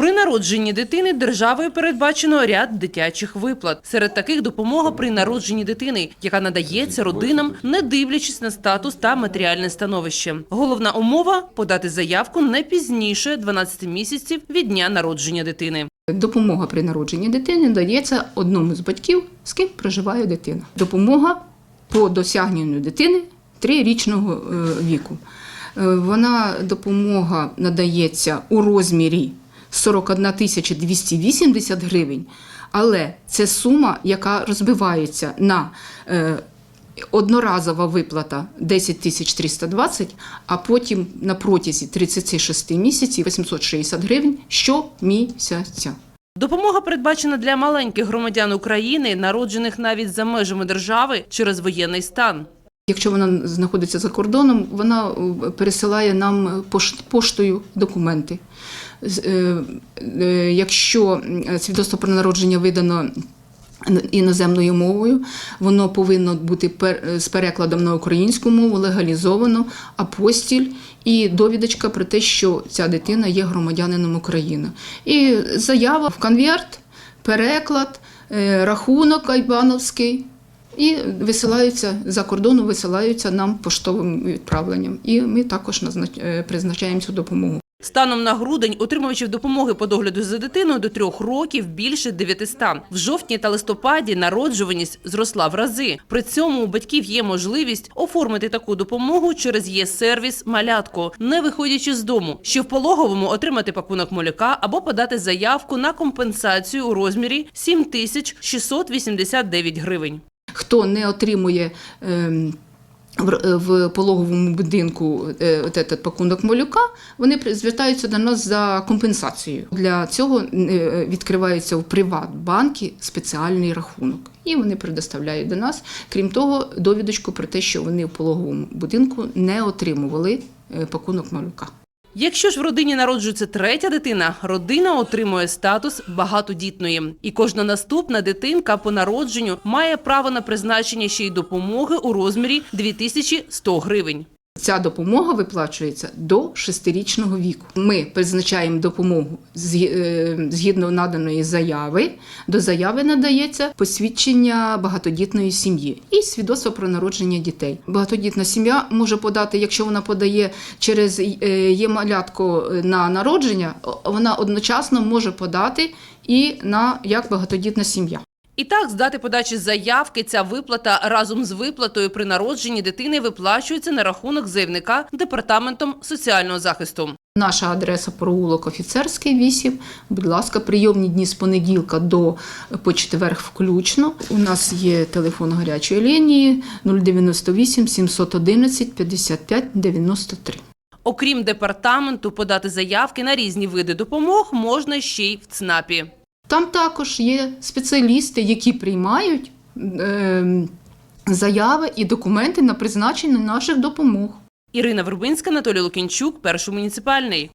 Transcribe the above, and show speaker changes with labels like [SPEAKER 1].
[SPEAKER 1] При народженні дитини державою передбачено ряд дитячих виплат. Серед таких допомога при народженні дитини, яка надається родинам, не дивлячись на статус та матеріальне становище. Головна умова подати заявку не пізніше 12 місяців від дня народження дитини.
[SPEAKER 2] Допомога при народженні дитини дається одному з батьків, з ким проживає дитина. Допомога по досягненню дитини трирічного е, віку. Е, Вона допомога надається у розмірі 41 тисяча 280 гривень, але це сума, яка розбивається на е, одноразова виплата 10 тисяч 320, а потім на протязі 36 місяців 860 гривень щомісяця.
[SPEAKER 1] Допомога передбачена для маленьких громадян України, народжених навіть за межами держави через воєнний стан.
[SPEAKER 2] Якщо вона знаходиться за кордоном, вона е, пересилає нам поштою документи. Е, е, Якщо свідоцтво про народження видано іноземною мовою, воно повинно бути з перекладом на українську мову, легалізовано, апостіль і довідочка про те, що ця дитина є громадянином України. І заява в конверт, переклад, рахунок айбановський. І висилаються за кордону, висилаються нам поштовим відправленням. І ми також е, призначаємо цю допомогу.
[SPEAKER 1] Станом на грудень отримувачів допомоги по догляду за дитиною до трьох років більше 900. В жовтні та листопаді народжуваність зросла в рази. При цьому у батьків є можливість оформити таку допомогу через є-сервіс «Малятко», не виходячи з дому, що в пологовому отримати пакунок молока або подати заявку на компенсацію у розмірі 7689 гривень.
[SPEAKER 2] Хто не отримує ем, в- пологовому будинку е, пакунок малюка, вони звертаються до нас за компенсацією. Для цього е, відкривається в Приватбанкі спеціальний рахунок. І вони предоставляють до нас, крім того, довідочку про те, що вони в пологовому будинку не отримували е, пакунок малюка.
[SPEAKER 1] Якщо ж в родині народжується третя дитина, родина отримує статус багатодітної. І кожна наступна дитинка по народженню має право на призначення ще й допомоги у розмірі 2100 гривень.
[SPEAKER 2] Ця допомога виплачується до шестирічного віку. Ми призначаємо допомогу е, згідно наданої заяви. До заяви надається посвідчення багатодітної сім'ї і свідоцтво про народження дітей. Багатодітна сім'я може подати, якщо вона подає через е, є малятко на народження, вона одночасно може подати і на як багатодітна сім'я.
[SPEAKER 1] І так, з дати подачі заявки ця виплата разом з виплатою при народженні дитини виплачується на рахунок заявника департаментом соціального захисту.
[SPEAKER 2] Наша адреса провулок Офіцерський 8. Будь ласка, прийомні дні з понеділка до по четверг включно. У нас є телефон гарячої лінії 098 711 55 93.
[SPEAKER 1] Окрім департаменту, подати заявки на різні види допомог можна ще й в ЦНАПі.
[SPEAKER 2] Там також є спеціалісти, які приймають е, заяви і документи на призначення наших допомог.
[SPEAKER 1] Ірина Вербинська, Анатолій Лукінчук, перший муніципальний.